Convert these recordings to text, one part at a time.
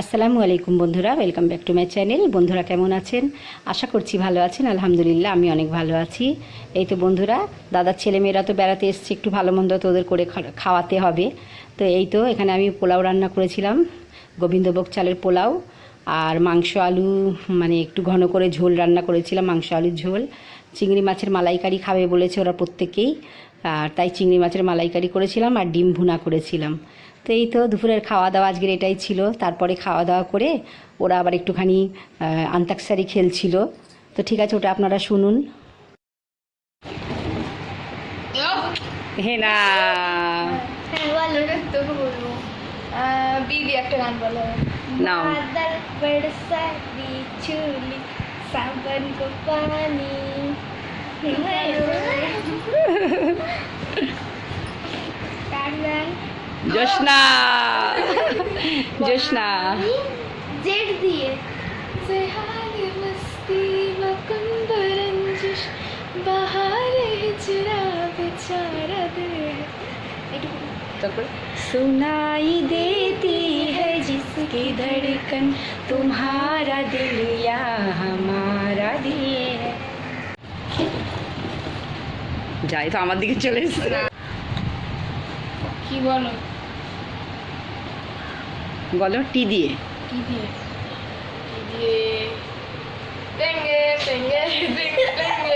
আসসালামু আলাইকুম বন্ধুরা welcome back to my channel বন্ধুরা কেমন আছেন? আশা করছি ভালো আছেন। আলহামদুলিল্লাহ, আমি অনেক ভালো আছি। এই তো বন্ধুরা দাদার ছেলেমেয়েরা তো বেড়াতে এসছে, একটু ভালো মন্দ তো ওদের করে খাওয়াতে হবে। তো এই তো এখানে আমি পোলাও রান্না করেছিলাম, গোবিন্দভোগ চালের পোলাও আর মাংস আলু মানে একটু ঘন করে ঝোল রান্না করেছিলাম, মাংস আলুর ঝোল। চিংড়ি মাছের মালাইকারি খাবে বলেছে ওরা প্রত্যেকেই। আর তাই চিংড়ি মাছের মালাইকারি করেছিলাম আর ডিম ভুনা করেছিলাম। তো এই তো দুপুরের খাওয়া দাওয়া আজকের এটাই ছিল। তারপরে খাওয়া দাওয়া করে ওরা আবার একটুখানি আন্তাক্ষরী খেলছিল। তো ঠিক আছে ওটা আপনারা শুনুন। না বলো তোকে বলব আহ, বিবি একটা গান বলো বেচারা দে এটুকু তারপরে सुनाई देती है जिसकी धड़कन तुम्हारा दिल या हमारा दिल है যাই তো আমার দিকে চলে এসছে কি বলো? বলো টি দিয়ে। কি দিয়ে। কি দিয়ে। টেঙ্গে টেঙ্গে টেঙ্গে টেঙ্গে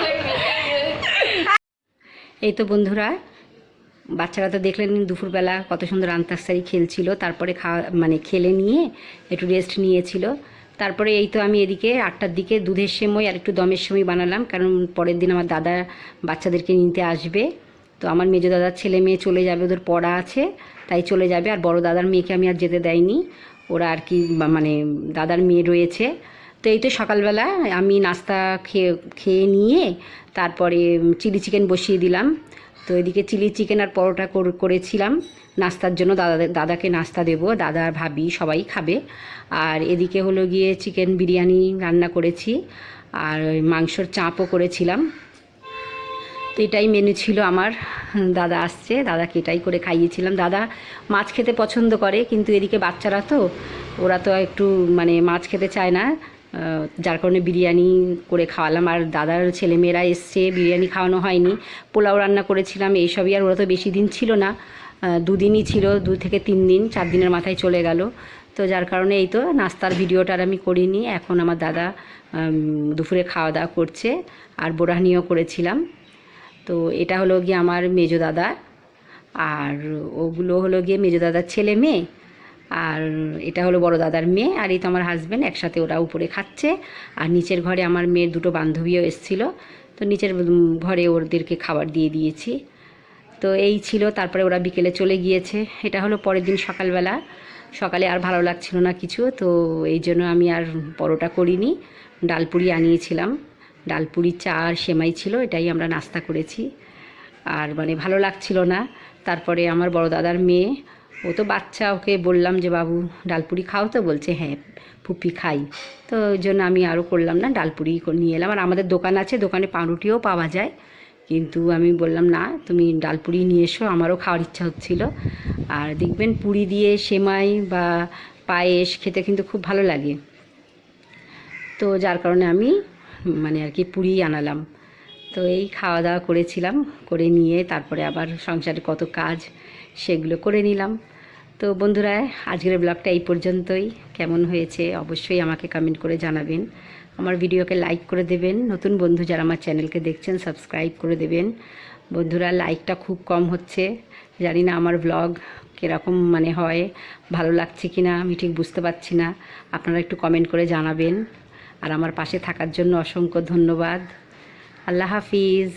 টেঙ্গে এই তো বন্ধুরা বাচ্চারা তো দেখলেন দুপুরবেলা কত সুন্দর আন্তাক্ষরী খেলছিল তারপরে খাওয়া মানে খেলে নিয়ে একটু রেস্ট নিয়েছিল। তারপরে এই তো আমি এদিকে আটটার দিকে দুধের সেমই আর একটু দমের সময় বানালাম কারণ পরের দিন আমার দাদা বাচ্চাদেরকে নিতে আসবে। তো আমার মেজো দাদার ছেলে মেয়ে চলে যাবে, ওদের পড়া আছে, তাই চলে যাবে। আর বড় দাদার মেয়েকে আমি আর যেতে দেয়নি। ওরা আর কি মানে দাদার মেয়ে রয়েছে। তো এই তো সকালবেলা আমি নাস্তা খেয়ে খেয়ে নিয়ে তারপরে চিলি চিকেন বসিয়ে দিলাম। তো এদিকে চিলি চিকেন আর পরোটা করেছিলাম। নাস্তার জন্য দাদা, দাদাকে নাস্তা দেবো, দাদা আর ভাবি সবাই খাবে। আর এদিকে হলো গিয়ে চিকেন বিরিয়ানি রান্না করেছি। আর মাংসর চাপও করেছিলাম। তো এটাই মেনু ছিল আমার। দাদা আসছে, দাদাকে এটাই করে খাইয়েছিলাম। দাদা মাছ খেতে পছন্দ করে, কিন্তু এদিকে বাচ্চারা তো, ওরা তো একটু মানে মাছ খেতে চায় না। যার কারণে বিরিয়ানি করে খাওয়ালাম। আর দাদার ছেলেমেয়েরা এসছে, বিরিয়ানি খাওয়ানো হয়নি। পোলাও রান্না করেছিলাম, এইসবই আর ওরা তো বেশি দিন ছিল না। দুদিনই ছিল, দু থেকে তিন দিন, চার দিনের মাথায় চলে গেল। তো যার কারণে এই তো নাস্তার ভিডিওটা আর আমি করিনি। এখন আমার দাদা দুপুরে খাওয়া দাওয়া করছে, আর বোরাহানিও করেছিলাম। তো এটা হলো গিয়ে আমার মেজো দাদা। আর ওগুলো হলো গিয়ে মেজো দাদার ছেলে মেয়ে। আর এটা হলো বড় দাদার মেয়ে আর এই তো আমার হাজব্যান্ড একসাথে ওরা উপরে খাচ্ছে। আর নিচের ঘরে আমার মেয়ের দুটো বান্ধবীও এসেছিল। তো নিচের ঘরে ওদেরকে খাবার দিয়ে দিয়েছি। তো এই ছিল, তারপরে ওরা বিকেলে চলে গিয়েছে। এটা হলো পরের দিন সকালবেলা। সকালে আর ভালো লাগছিল না কিছু, তো এই জন্য আমি আর পরোটা করিনি। ডালপুরি আনিয়েছিলাম। ডালপুরি চা আর সেমাই ছিল, এটাই আমরা নাস্তা করেছি। আর মানে ভালো লাগছিল না। তারপরে আমার বড় দাদার মেয়ে, ও তো বাচ্চা, ওকে বললাম যে, বাবু, ডালপুরি খাও তো? বলছে হ্যাঁ ফুপি খাই। তো ওই জন্য আমি আরও করলাম না, ডালপুরি নিয়ে এলাম। আর আমাদের দোকান আছে, দোকানে পাউরুটিও পাওয়া যায়। কিন্তু আমি বললাম, না, তুমি ডালপুরি নিয়ে এসো, আমারও খাওয়ার ইচ্ছা হচ্ছিল। আর দেখবেন পুরি দিয়ে সেমাই বা পায়েস খেতে কিন্তু খুব ভালো লাগে। তো যার কারণে আমি মানে আর কি পুরি আনালাম। তো এই খাওয়া দাওয়া করেছিলাম, করে নিয়ে তারপরে আবার সংসারে কত কাজ সেগুলো করে নিলাম। তো বন্ধুরা, আজকের ব্লগটা এই পর্যন্তই। কেমন হয়েছে অবশ্যই আমাকে কমেন্ট করে জানাবেন। আমার ভিডিওকে লাইক করে দেবেন। নতুন বন্ধু যারা আমার চ্যানেলকে দেখছেন সাবস্ক্রাইব করে দেবেন। বন্ধুরা লাইকটা খুব কম হচ্ছে। জানি না আমার ব্লগ কীরকম মানে হয়, ভালো লাগছে কি না আমি ঠিক বুঝতে পারছি না। আপনারা একটু কমেন্ট করে জানাবেন। আর আমার পাশে থাকার জন্য অসংখ্য ধন্যবাদ। আল্লাহ হাফিজ।